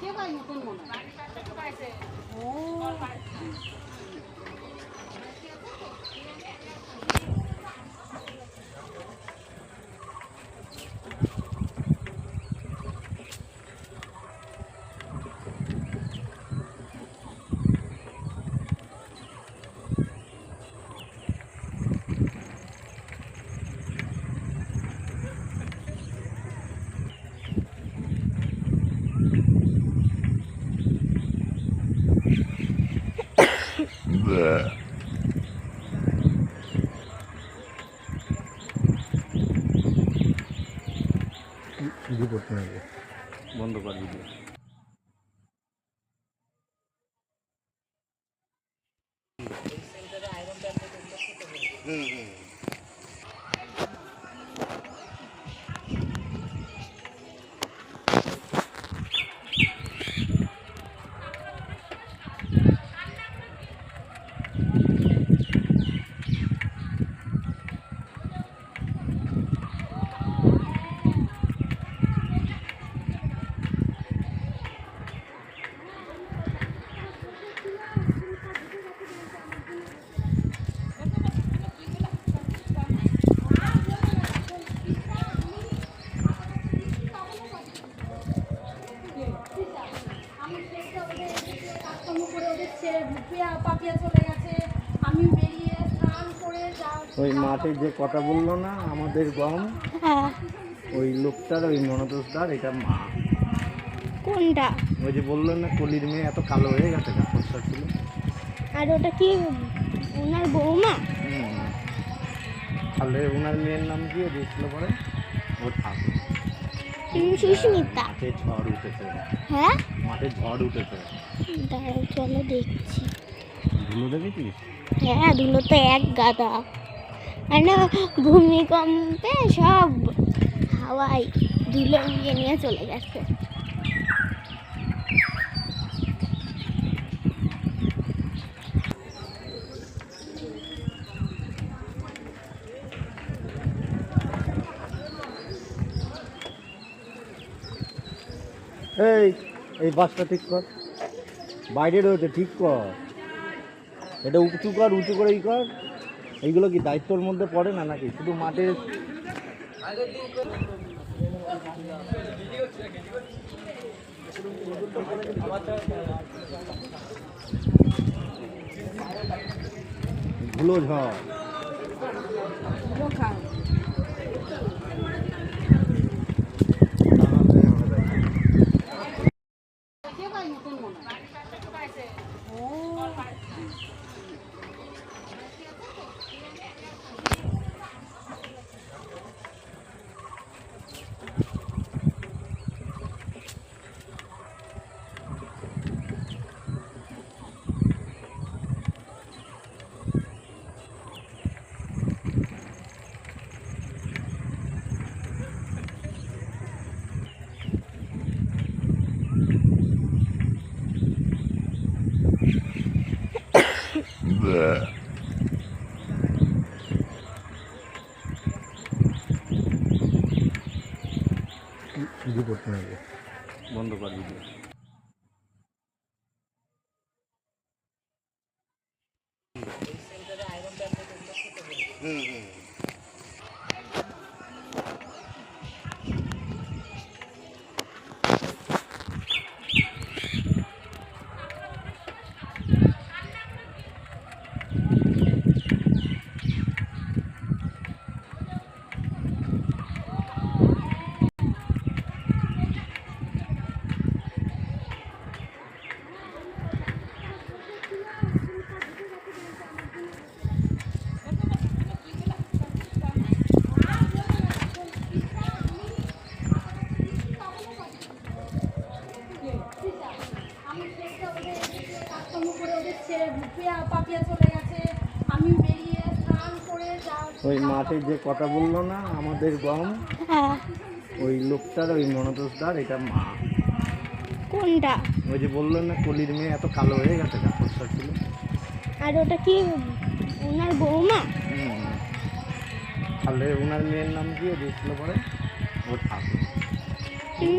সেবাই নতুন মনে ও। বন্ধ কর ভিডিও পাপিয়া পাপিয়া চলে গেছে। আমি বেরিয়ে স্নান করে ওই মাঠে যে কথা বলল না আমাদের গম হ্যাঁ। ওই লোকটার ওই মনোদোষদার এটা মা। কোনটা? ওই যে বলল না কলির মেয়ে এত কালো হয়ে গেছে কাপড়টা ছিল। আর ওটা কি ওনার বৌমা। তাহলে ওনার মেয়ের নাম কি দিয়েছিল পরে? ও ঠাকুর। সুস্মিতা। মাঠে ঝড় উঠেছে। হ্যাঁ? মাঠে ঝড় উঠেছে। দাঁড়াও চলো দেখছি। ধুলো দেখেছিস হ্যাঁ ধুলো তো এক গাদা। আর না ভূমিকম্পে সব হাওয়ায় ধুলো উড়িয়ে নিয়ে চলে গেছে। এই এই বাসটা ঠিক কর। বাইরে রয়েছে ঠিক কর। এটা উঁচু কর, উঁচু করে ই কর। এইগুলো কি দায়িত্বর মধ্যে পড়ে না নাকি? শুধু মাঠে ধুলো ঝড়। ভিডিও করতে হবে বন্ধ কর ভিডিও আমি এদিকে করে ওদের ছেড়ে পাপিয়া পাপিয়া চলে গেছে। আমি বেরিয়ে স্নান করে ওই মাঠে যে কথা বলল না আমাদের গম হ্যাঁ। ওই লোকটার ওই মনোদোষদার এটা মা। কোনটা? ওই যে বলল না কলির মেয়ে এত কালো হয়ে গেছে কাপড়টা ছিল আর ওটা কি ওনার বৌমা। তাহলে ওনার মেয়ের নাম কি দিয়েছিল পরে? ও ঠাকুর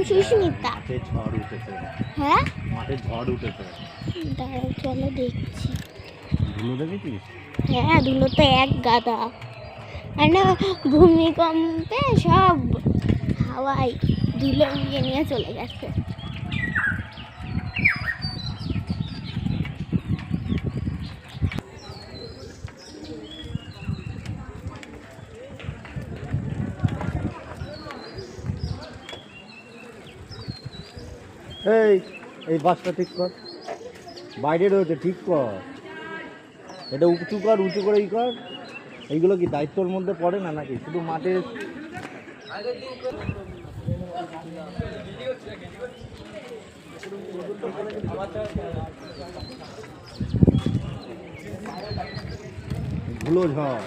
সুস্মিতা। মাঠে ঝড় উঠেছে। হ্যাঁ? মাঠে ঝড় উঠেছে। দাঁড়াও চলো দেখছি। ধুলো দেখেছিস? হ্যাঁ ধুলো তো এক গাদা। আর না ভূমিকম্পে সব হাওয়ায় ধুলো উড়িয়ে নিয়ে চলে গেছে। এই এই বাসটা ঠিক কর। বাইরে রয়েছে, ঠিক কর। এটা উঁচু কর, উঁচু করে ই কর। এইগুলো কি দায়িত্বর মধ্যে পড়ে না নাকি? শুধু মাঠে ধুলো ঝড়।